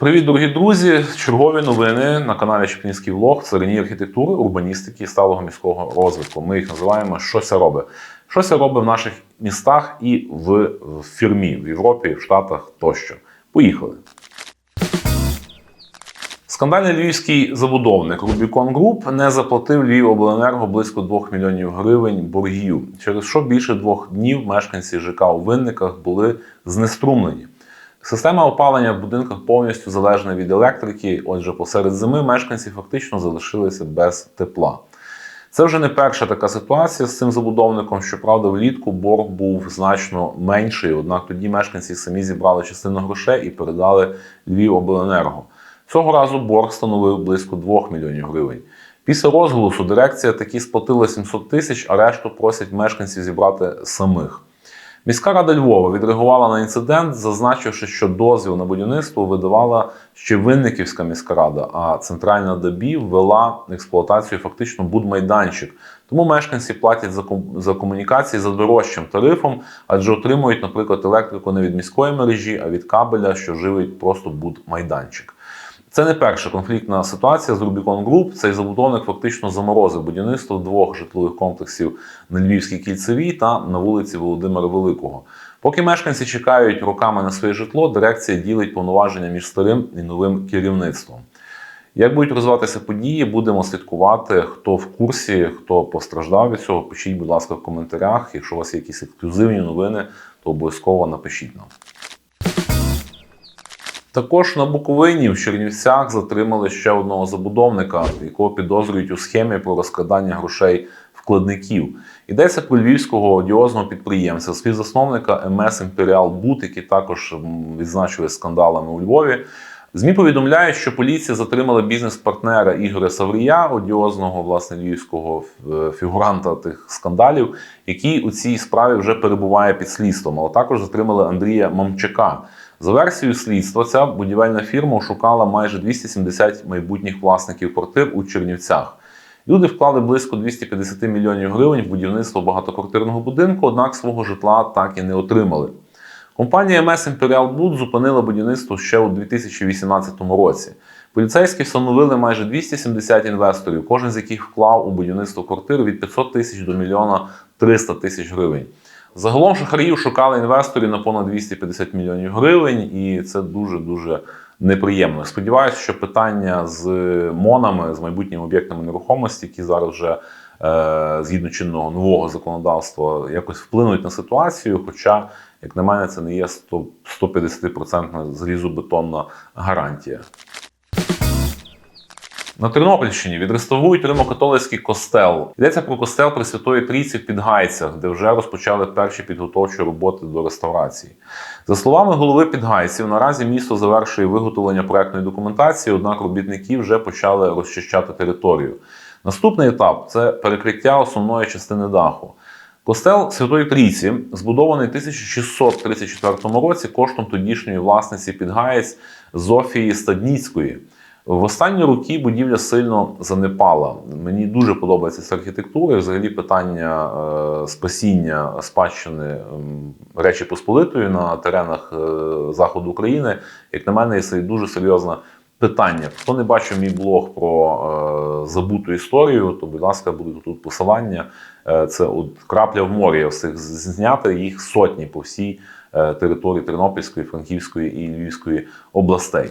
Привіт, дорогі друзі! Чергові новини на каналі Чепнінський влог царині архітектури, урбаністики і сталого міського розвитку. Ми їх називаємо «Щося робить». Щося робить в наших містах і в фірмі в Європі, в Штатах тощо. Поїхали. Скандальний львівський забудовник Rubicon Group не заплатив Львівобленерго близько 2 мільйонів гривень боргів, через що більше двох днів мешканці ЖК у винниках були знеструмлені. Система опалення в будинках повністю залежна від електрики, отже, посеред зими мешканці фактично залишилися без тепла. Це вже не перша така ситуація з цим забудовником. Щоправда, влітку борг був значно менший, однак тоді мешканці самі зібрали частину грошей і передали Львівобленерго. Цього разу борг становив близько 2 мільйонів гривень. Після розголосу дирекція таки сплатила 700 тисяч, а решту просять мешканців зібрати самих. Міська рада Львова відреагувала на інцидент, зазначивши, що дозвіл на будівництво видавала ще Винниківська міська рада, а центральна ДАБІ ввела експлуатацію фактично будмайданчик. Тому мешканці платять за за комунікації за дорожчим тарифом, адже отримують, наприклад, електрику не від міської мережі, а від кабеля, що живить просто будмайданчик. Це не перша конфліктна ситуація з Rubicon Group. Цей забудовник фактично заморозив будівництво двох житлових комплексів на Львівській кільцевій та на вулиці Володимира Великого. Поки мешканці чекають роками на своє житло, дирекція ділить повноваження між старим і новим керівництвом. Як будуть розвиватися події, будемо слідкувати. Хто в курсі, хто постраждав від цього, пишіть, будь ласка, в коментарях. Якщо у вас є якісь ексклюзивні новини, то обов'язково напишіть нам. Також на Буковині в Чернівцях затримали ще одного забудовника, якого підозрюють у схемі про розкрадання грошей вкладників. Йдеться про львівського одіозного підприємця, співзасновника МС Імперіал Бут, які також відзначили скандалами у Львові. ЗМІ повідомляють, що поліція затримала бізнес-партнера Ігоря Саврія, одіозного власне львівського е, фігуранта тих скандалів, який у цій справі вже перебуває під слідством. Але також затримали Андрія Мамчака. За версією слідства, ця будівельна фірма шукала майже 270 майбутніх власників квартир у Чернівцях. Люди вклали близько 250 мільйонів гривень в будівництво багатоквартирного будинку, однак свого житла так і не отримали. Компанія МС Imperial Wood зупинила будівництво ще у 2018 році. Поліцейські встановили майже 270 інвесторів, кожен з яких вклав у будівництво квартир від 500 тисяч до мільйона 300 тисяч гривень. Загалом шахраїв шукали інвесторів на понад 250 мільйонів гривень, і це дуже дуже неприємно. Сподіваюся, що питання з МОНами, з майбутніми об'єктами нерухомості, які зараз вже е, згідно чинного нового законодавства якось вплинуть на ситуацію. Хоча, як на мене, це не є 100 150% зрізобетонна гарантія. На Тернопільщині відреставрують римокатолицький костел. Йдеться про костел Пресвятої Трійці в Підгайцях, де вже розпочали перші підготовчі роботи до реставрації. За словами голови Підгайців, наразі місто завершує виготовлення проектної документації, однак робітники вже почали розчищати територію. Наступний етап це перекриття основної частини даху. Костел Святої Трійці збудований в 1634 році коштом тодішньої власниці Підгаєць Зофії Стадніцької. В останні роки будівля сильно занепала. Мені дуже подобається ця архітектура. Взагалі питання е, спасіння спадщини Речі Посполитої на теренах е, заходу України, як на мене, є дуже серйозне питання. Хто не бачив мій блог про е, забуту історію, то, будь ласка, буде тут посилання. Це от крапля в морі. Встиг зняти їх сотні по всій території Тернопільської, Франківської і Львівської областей.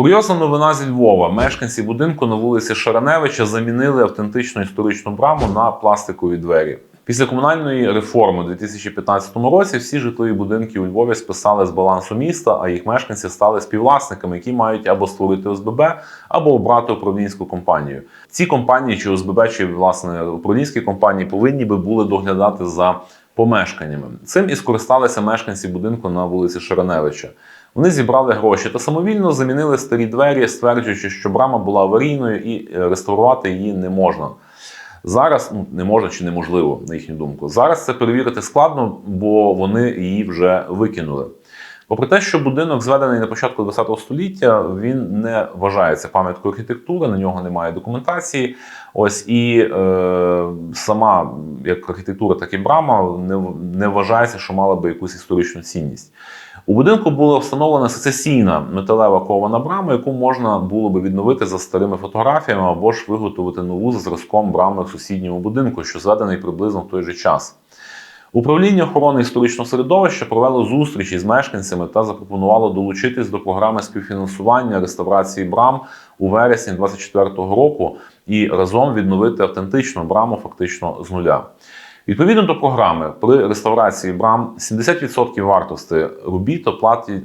Курйозна новина зі Львова. Мешканці будинку на вулиці Шараневича замінили автентичну історичну браму на пластикові двері. Після комунальної реформи у 2015 році всі житлові будинки у Львові списали з балансу міста, а їх мешканці стали співвласниками, які мають або створити ОСББ, або обрати управлінську компанію. Ці компанії, чи ОСББ, чи власне управлінські компанії повинні би були доглядати за помешканнями. Цим і скористалися мешканці будинку на вулиці Шараневича. Вони зібрали гроші та самовільно замінили старі двері, стверджуючи, що брама була аварійною і е, реставрувати її не можна. Зараз ну, не можна чи неможливо, на їхню думку. Зараз це перевірити складно, бо вони її вже викинули. Попри те, що будинок зведений на початку ХХ століття, він не вважається пам'яткою архітектури, на нього немає документації. Ось і е, сама як архітектура, так і брама не, не вважається, що мала би якусь історичну цінність. У будинку була встановлена сецесійна металева кована брама, яку можна було би відновити за старими фотографіями або ж виготовити нову за зразком брами в сусідньому будинку, що зведений приблизно в той же час. Управління охорони історичного середовища провело зустрічі з мешканцями та запропонувало долучитись до програми співфінансування реставрації брам у вересні 2024 року і разом відновити автентичну браму фактично з нуля. Відповідно до програми, при реставрації брам 70% вартості робіт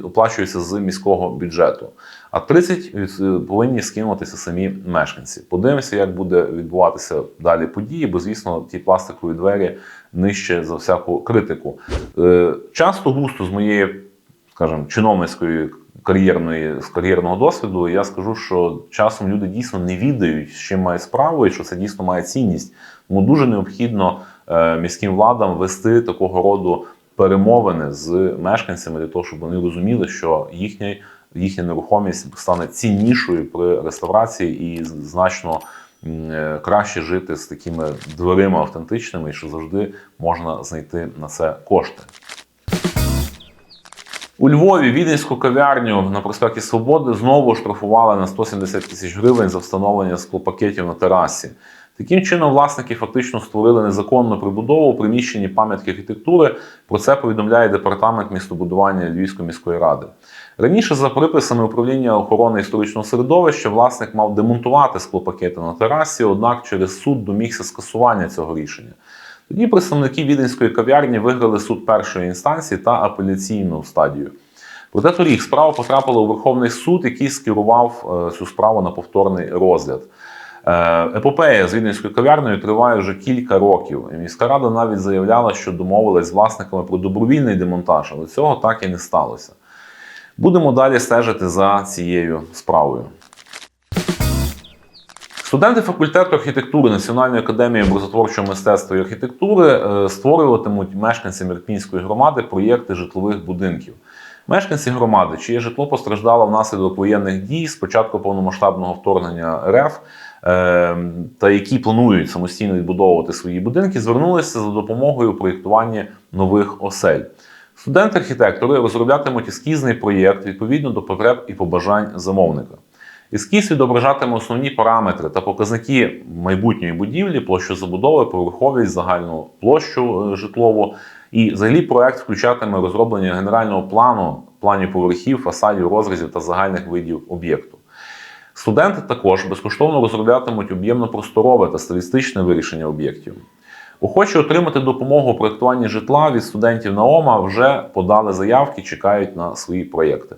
оплачується з міського бюджету, а 30% від- повинні скинутися самі мешканці. Подивимося, як буде відбуватися далі події, бо звісно, ті пластикові двері нижче за всяку критику. Е, Часто густо з моєї, скажімо, чиновницької кар'єрної з кар'єрного досвіду, я скажу, що часом люди дійсно не відають, з чим мають справу, і що це дійсно має цінність. Тому дуже необхідно е, міським владам вести такого роду перемовини з мешканцями для того, щоб вони розуміли, що їхня, їхня нерухомість стане ціннішою при реставрації і значно е, краще жити з такими дверима автентичними, що завжди можна знайти на це кошти. У Львові віденську кав'ярню на проспекті Свободи знову штрафували на 170 тисяч гривень за встановлення склопакетів на терасі. Таким чином, власники фактично створили незаконну прибудову у приміщенні пам'ятки архітектури. Про це повідомляє департамент містобудування Львівської міської ради. Раніше, за приписами управління охорони історичного середовища, власник мав демонтувати склопакети на терасі, однак через суд домігся скасування цього рішення. Тоді представники віденської кав'ярні виграли суд першої інстанції та апеляційну стадію. Проте торік справа потрапила у Верховний суд, який скерував е, цю справу на повторний розгляд. Е, Епопея з віденською кав'ярнею триває вже кілька років. Міська рада навіть заявляла, що домовилась з власниками про добровільний демонтаж, але цього так і не сталося. Будемо далі стежити за цією справою. Студенти факультету архітектури Національної академії образотворчого мистецтва і архітектури е, створюватимуть мешканцям Ірпінської громади проєкти житлових будинків. Мешканці громади, чиє житло постраждало внаслідок воєнних дій з початку повномасштабного вторгнення РФ, та які планують самостійно відбудовувати свої будинки, звернулися за допомогою у проєктуванні нових осель. Студенти-архітектори розроблятимуть ескізний проєкт відповідно до потреб і побажань замовника. Ескіз відображатиме основні параметри та показники майбутньої будівлі, площу забудови, поверховість, загальну площу е, житлову. І взагалі проект включатиме розроблення генерального плану, планів поверхів, фасадів, розрізів та загальних видів об'єкту. Студенти також безкоштовно розроблятимуть об'ємно-просторове та стилістичне вирішення об'єктів. Охочі отримати допомогу у проєктуванні житла від студентів НАОМА вже подали заявки, чекають на свої проєкти.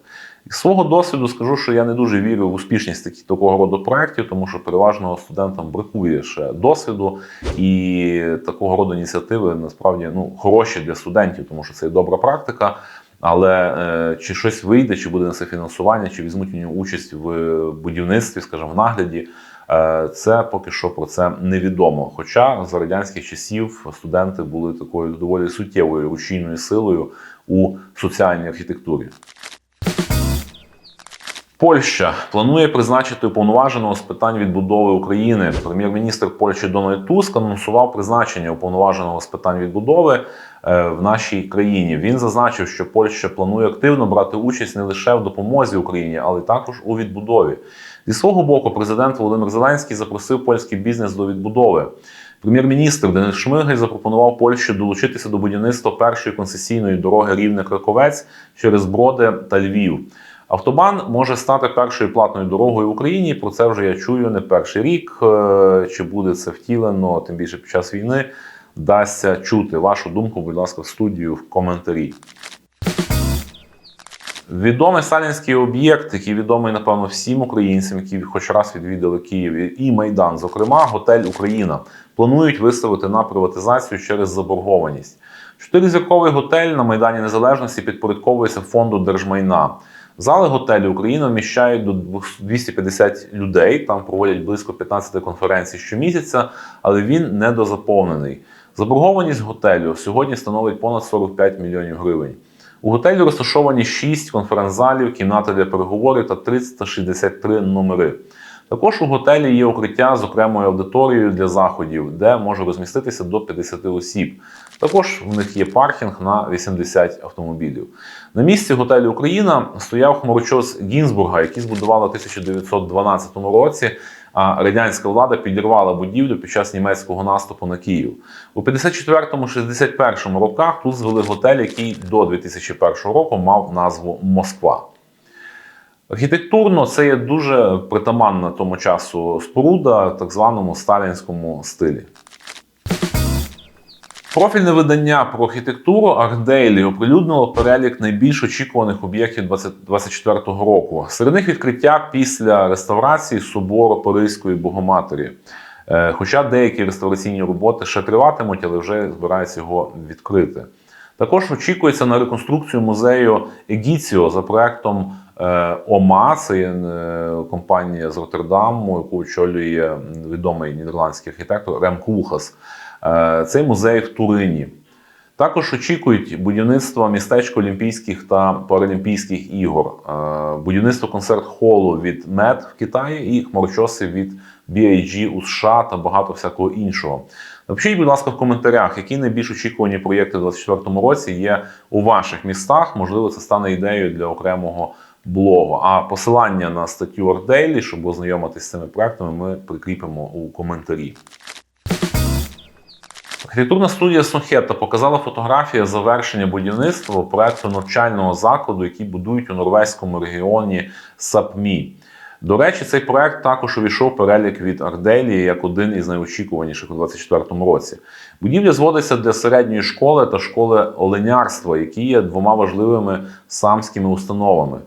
З свого досвіду скажу, що я не дуже вірю в успішність таких такого роду проєктів, тому що переважно студентам бракує ще досвіду, і такого роду ініціативи насправді ну, хороші для студентів, тому що це є добра практика. Але е, чи щось вийде, чи буде на це фінансування, чи візьмуть у нього участь в будівництві, скажімо, в нагляді, е, це поки що про це невідомо. Хоча за радянських часів студенти були такою доволі суттєвою рушійною силою у соціальній архітектурі. Польща планує призначити уповноваженого з питань відбудови України. Прем'єр-міністр Польщі Дональд Туск анонсував призначення уповноваженого з питань відбудови е, в нашій країні. Він зазначив, що Польща планує активно брати участь не лише в допомозі Україні, але й також у відбудові. Зі свого боку, президент Володимир Зеленський запросив польський бізнес до відбудови. Прем'єр-міністр Денис Шмигаль запропонував Польщі долучитися до будівництва першої концесійної дороги Рівне-Краковець через Броди та Львів. Автобан може стати першою платною дорогою в Україні. Про це вже я чую не перший рік. Е, Чи буде це втілено, тим більше під час війни, вдасться чути вашу думку, будь ласка, в студію в коментарі. Відомий сталінський об'єкт, який відомий, напевно, всім українцям, які хоч раз відвідали Київ і Майдан, зокрема, готель Україна, планують виставити на приватизацію через заборгованість. Чотиризірковий готель на Майдані Незалежності підпорядковується фонду держмайна. Зали готелю Україна вміщають до 250 людей. Там проводять близько 15 конференцій щомісяця, але він недозаповнений. Заборгованість готелю сьогодні становить понад 45 мільйонів гривень. У готелі розташовані 6 конференц-залів, кімнати для переговорів та 363 номери. Також у готелі є укриття з окремою аудиторією для заходів, де може розміститися до 50 осіб. Також в них є паркінг на 80 автомобілів. На місці готелю Україна стояв хмарочос Гінзбурга, який збудували в 1912 році. А радянська влада підірвала будівлю під час німецького наступу на Київ. У 54-61 роках тут звели готель, який до 2001 року мав назву Москва. Архітектурно це є дуже притаманна тому часу споруда так званому сталінському стилі. Профільне видання про архітектуру Daily оприлюднило перелік найбільш очікуваних об'єктів 2024 року. Серед них відкриття після реставрації собору Паризької Богоматері. Е, Хоча деякі реставраційні роботи ще триватимуть, але вже збираються його відкрити. Також очікується на реконструкцію музею Егіціо за проектом е, ОМА, це е, компанія з Роттердаму, яку очолює відомий нідерландський архітектор Рем Кулхас. Е, Цей музей в Турині. Також очікують будівництво містечка Олімпійських та Паралімпійських ігор, е, будівництво концерт-холу від МЕД в Китаї і хмарочоси від BIG у США та багато всякого іншого. Напишіть, будь ласка, в коментарях, які найбільш очікувані проєкти у 2024 році є у ваших містах. Можливо, це стане ідеєю для окремого блогу. А посилання на статтю Daily, щоб ознайомитися з цими проектами, ми прикріпимо у коментарі. Архітектурна студія Сохета показала фотографії завершення будівництва проекту навчального закладу, який будують у норвезькому регіоні Сапмі. До речі, цей проект також увійшов перелік від Арделії як один із найочікуваніших у 2024 році. Будівля зводиться для середньої школи та школи оленярства, які є двома важливими самськими установами.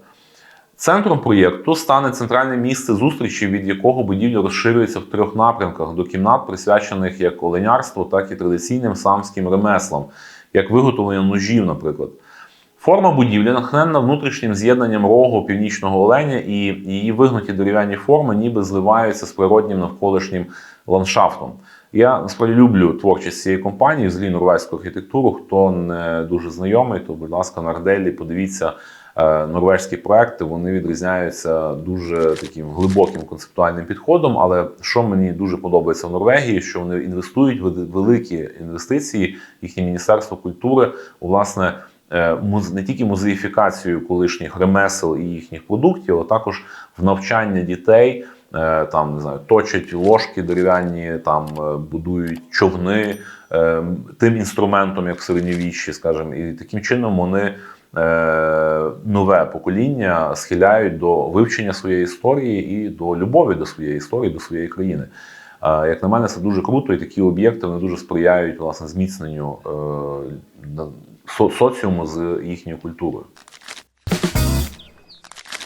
Центром проєкту стане центральне місце зустрічі, від якого будівля розширюється в трьох напрямках до кімнат, присвячених як оленярству, так і традиційним самським ремеслам, як виготовлення ножів, наприклад. Форма будівлі натхненна внутрішнім з'єднанням рогу північного оленя, і її вигнуті дерев'яні форми ніби зливаються з природнім навколишнім ландшафтом. Я насправді люблю творчість цієї компанії, взагалі норвезьку архітектуру. Хто не дуже знайомий, то, будь ласка, на Арделі подивіться е, норвезькі проекти. Вони відрізняються дуже таким глибоким концептуальним підходом. Але що мені дуже подобається в Норвегії, що вони інвестують в великі інвестиції, їхнє міністерство культури у власне. е, Не тільки музеїфікацію колишніх ремесел і їхніх продуктів, а також в навчання дітей, е, там не знаю, точать ложки дерев'яні, там будують човни тим інструментом, як в середньовіччі, скажімо, і таким чином вони нове покоління схиляють до вивчення своєї історії і до любові до своєї історії, до своєї країни. Е, Як на мене, це дуже круто, і такі об'єкти вони дуже сприяють власне зміцненню е, соціуму з їхньою культурою.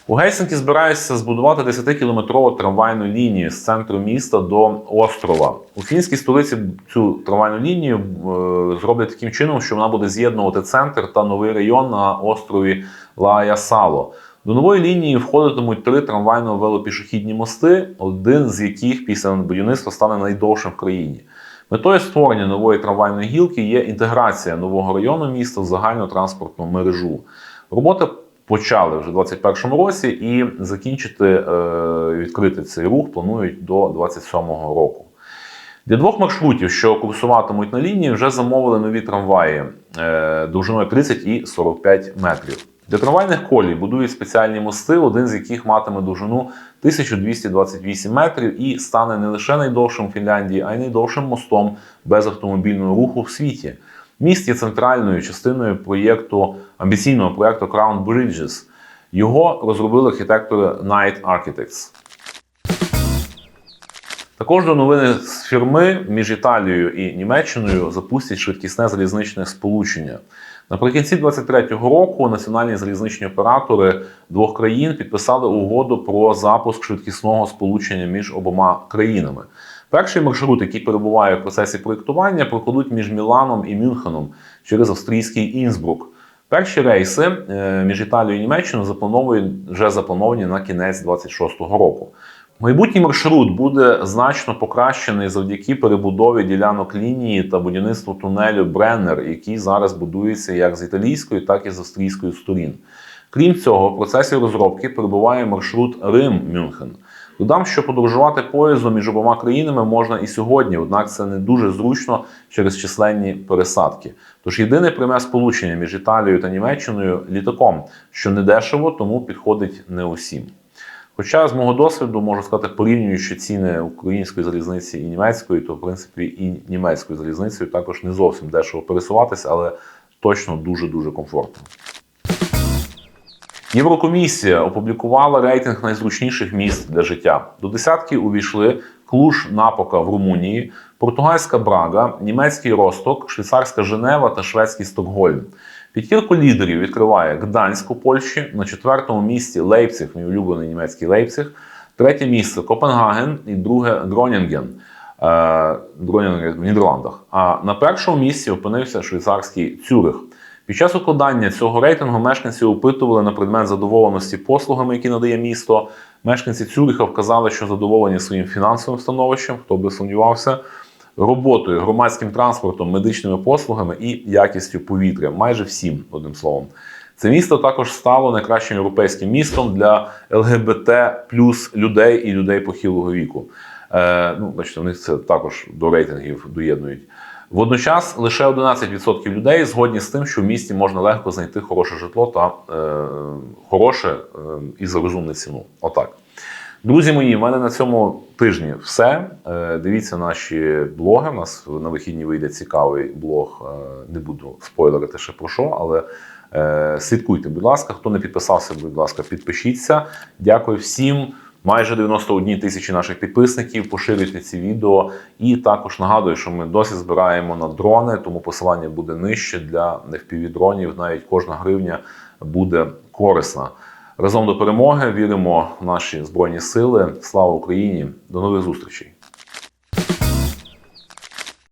У Гельсинкі збираються збудувати 10-кілометрову трамвайну лінію з центру міста до острова. У фінській столиці цю трамвайну лінію е, зроблять таким чином, що вона буде з'єднувати центр та новий район на острові Лаясало. До нової лінії входитимуть три трамвайно-велопішохідні мости, один з яких після будівництва стане найдовшим в країні. Метою створення нової трамвайної гілки є інтеграція нового району міста в загальну транспортну мережу. Роботи почали вже у 2021 році і закінчити е, відкрити цей рух планують до 2027 року. Для двох маршрутів, що курсуватимуть на лінії, вже замовили нові трамваї е, довжиною 30 і 45 метрів. Для трамвайних колій будують спеціальні мости, один з яких матиме довжину 1228 метрів і стане не лише найдовшим в Фінляндії, а й найдовшим мостом без автомобільного руху в світі. Міст є центральною частиною проєкту амбіційного проєкту Crown Bridges. Його розробили архітектори Knight Architects. Також до новини з фірми між Італією і Німеччиною запустять швидкісне залізничне сполучення. Наприкінці 2023 року національні залізничні оператори двох країн підписали угоду про запуск швидкісного сполучення між обома країнами. Перший маршрут, який перебуває в процесі проєктування, прокладуть між Міланом і Мюнхеном через австрійський Інсбрук. Перші рейси е, між Італією і Німеччиною заплановані вже заплановані на кінець 26-го року. Майбутній маршрут буде значно покращений завдяки перебудові ділянок лінії та будівництву тунелю Бреннер, який зараз будується як з італійської, так і з австрійської сторін. Крім цього, в процесі розробки перебуває маршрут Рим-Мюнхен. Додам, що подорожувати поїздом між обома країнами можна і сьогодні, однак це не дуже зручно через численні пересадки. Тож єдине пряме сполучення між Італією та Німеччиною літаком, що не дешево, тому підходить не усім. Хоча з мого досвіду можу сказати, порівнюючи ціни української залізниці і німецької, то в принципі і німецькою залізницею також не зовсім дешево пересуватися, але точно дуже дуже комфортно. Єврокомісія опублікувала рейтинг найзручніших міст для життя. До десятки увійшли Клуж Напока в Румунії, португальська Брага, німецький Росток, швейцарська Женева та шведський Стокгольм. П'ятірку лідерів відкриває Гданськ у Польщі, на четвертому місці Лейпциг, мій улюблений німецький Лейпциг, третє місце Копенгаген і друге Гронінген. е, Гронінген в Нідерландах. А на першому місці опинився швейцарський Цюрих. Під час укладання цього рейтингу мешканці опитували на предмет задоволеності послугами, які надає місто. Мешканці Цюріха вказали, що задоволені своїм фінансовим становищем, хто би сумнівався, роботою, громадським транспортом, медичними послугами і якістю повітря. Майже всім, одним словом. Це місто також стало найкращим європейським містом для ЛГБТ плюс людей і людей похилого віку. Е, ну, бачите, вони це також до рейтингів доєднують. Водночас лише 11% людей згодні з тим, що в місті можна легко знайти хороше житло та е, хороше е, і за розумну ціну. Отак. Друзі мої, в мене на цьому тижні все. Е, Дивіться наші блоги. У нас на вихідні вийде цікавий блог. Е, Не буду спойлерити ще про що, але е, слідкуйте, будь ласка. Хто не підписався, будь ласка, підпишіться. Дякую всім. Майже 91 тисячі наших підписників. Поширюйте ці відео. І також нагадую, що ми досі збираємо на дрони, тому посилання буде нижче для FPV-дронів. Навіть кожна гривня буде корисна. Разом до перемоги віримо в наші збройні сили. Слава Україні! До нових зустрічей!